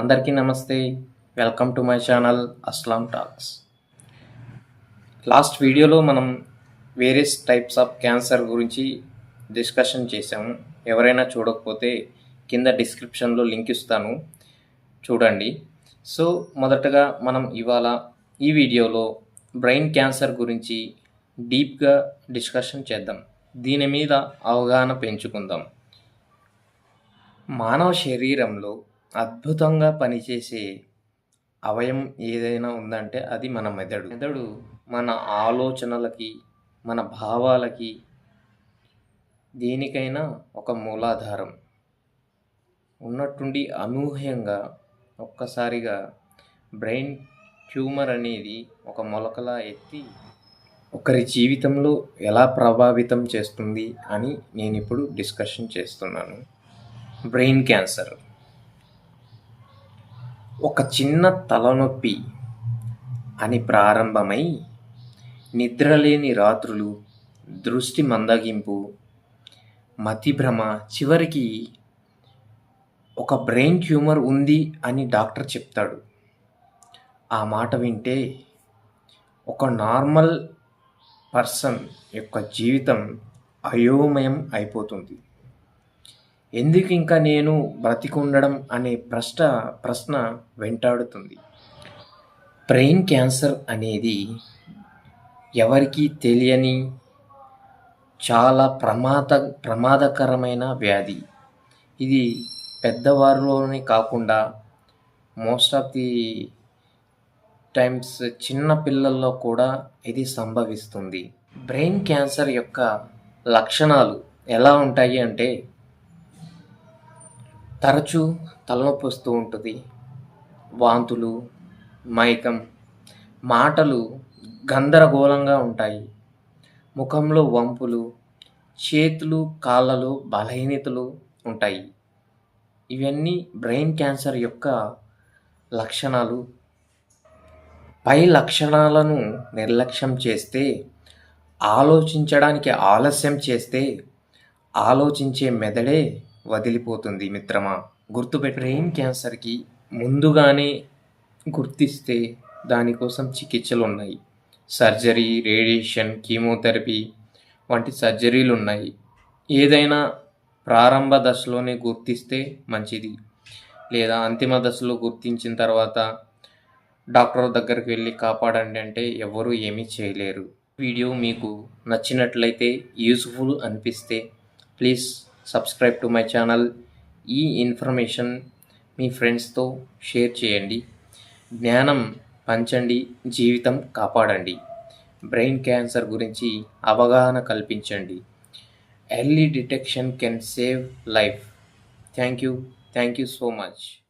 అందరికీ నమస్తే. Welcome to my channel Aslam talks last వీడియోలో మనం వేరియస్ టైప్స్ ఆఫ్ క్యాన్సర్ గురించి డిస్కషన్ చేసాము ఎవరైనా చూడకపోతే కింద డిస్క్రిప్షన్లో లింక్ ఇస్తాను. చూడండి. సో మొదటగా మనం ఇవాళ ఈ వీడియోలో బ్రెయిన్ క్యాన్సర్ గురించి డీప్గా డిస్కషన్ చేద్దాం. దీని మీద అవగాహన పెంచుకుందాం. మానవ శరీరంలో అద్భుతంగా పనిచేసే అవయం ఏదైనా ఉందంటే అది మన మెదడు. మెదడు మన ఆలోచనలకి మన భావాలకి దేనికైనా ఒక మూలాధారం. ఉన్నట్టుండి అనూహ్యంగా ఒక్కసారిగా బ్రెయిన్ ట్యూమర్ అనేది ఒక మొలకలా ఎత్తి ఒకరి జీవితంలో ఎలా ప్రభావితం చేస్తుంది అని నేను ఇప్పుడు డిస్కషన్ చేస్తున్నాను. Brain cancer. ఒక చిన్న తలనొప్పి అని ప్రారంభమై నిద్రలేని రాత్రులు దృష్టి మందగింపు మతిభ్రమ చివరికి ఒక బ్రెయిన్ ట్యూమర్ ఉంది అని డాక్టర్ చెప్తాడు. ఆ మాట వింటే ఒక నార్మల్ పర్సన్ యొక్క జీవితం అయోమయం అయిపోతుంది. ఎందుకు ఇంకా నేను బ్రతికుండడం అనే ప్రశ్న ప్రశ్న వెంటాడుతుంది. బ్రెయిన్ క్యాన్సర్ అనేది ఎవరికీ తెలియని చాలా ప్రమాద ప్రమాదకరమైన వ్యాధి. ఇది పెద్దవారిలోనే కాకుండా మోస్ట్ ఆఫ్ ది టైమ్స్ చిన్న పిల్లల్లో కూడా ఇది సంభవిస్తుంది. బ్రెయిన్ క్యాన్సర్ యొక్క లక్షణాలు ఎలా ఉంటాయి అంటే తరచూ తలనొప్పి వస్తూ ఉంటుంది. వాంతులు మైకం మాటలు గందరగోళంగా ఉంటాయి. ముఖంలో వంపులు చేతులు కాళ్ళలో బలహీనతలు ఉంటాయి. ఇవన్నీ బ్రెయిన్ క్యాన్సర్ యొక్క లక్షణాలు. పై లక్షణాలను నిర్లక్ష్యం చేస్తే ఆలోచించడానికి ఆలస్యం చేస్తే ఆలోచించే మెదడే వదిలిపోతుంది మిత్రమా. గుర్తుపెట్టి. బ్రెయిన్ క్యాన్సర్కి ముందుగానే గుర్తిస్తే దానికోసం చికిత్సలు ఉన్నాయి సర్జరీ రేడియేషన్ కీమోథెరపీ వంటి సర్జరీలు ఉన్నాయి ఏదైనా ప్రారంభ దశలోనే గుర్తిస్తే మంచిది. లేదా అంతిమ దశలో గుర్తించిన తర్వాత డాక్టర్ దగ్గరికి వెళ్ళి కాపాడండి అంటే ఎవరు ఏమీ చేయలేరు. వీడియో మీకు నచ్చినట్లయితే యూస్ఫుల్ అనిపిస్తే please subscribe to my channel ఈ ఇన్ఫర్మేషన్ మీ ఫ్రెండ్స్తో షేర్ చేయండి. జ్ఞానం పంచండి జీవితం కాపాడండి. బ్రెయిన్ క్యాన్సర్ గురించి అవగాహన కల్పించండి. Early detection can save life thank you thank you so much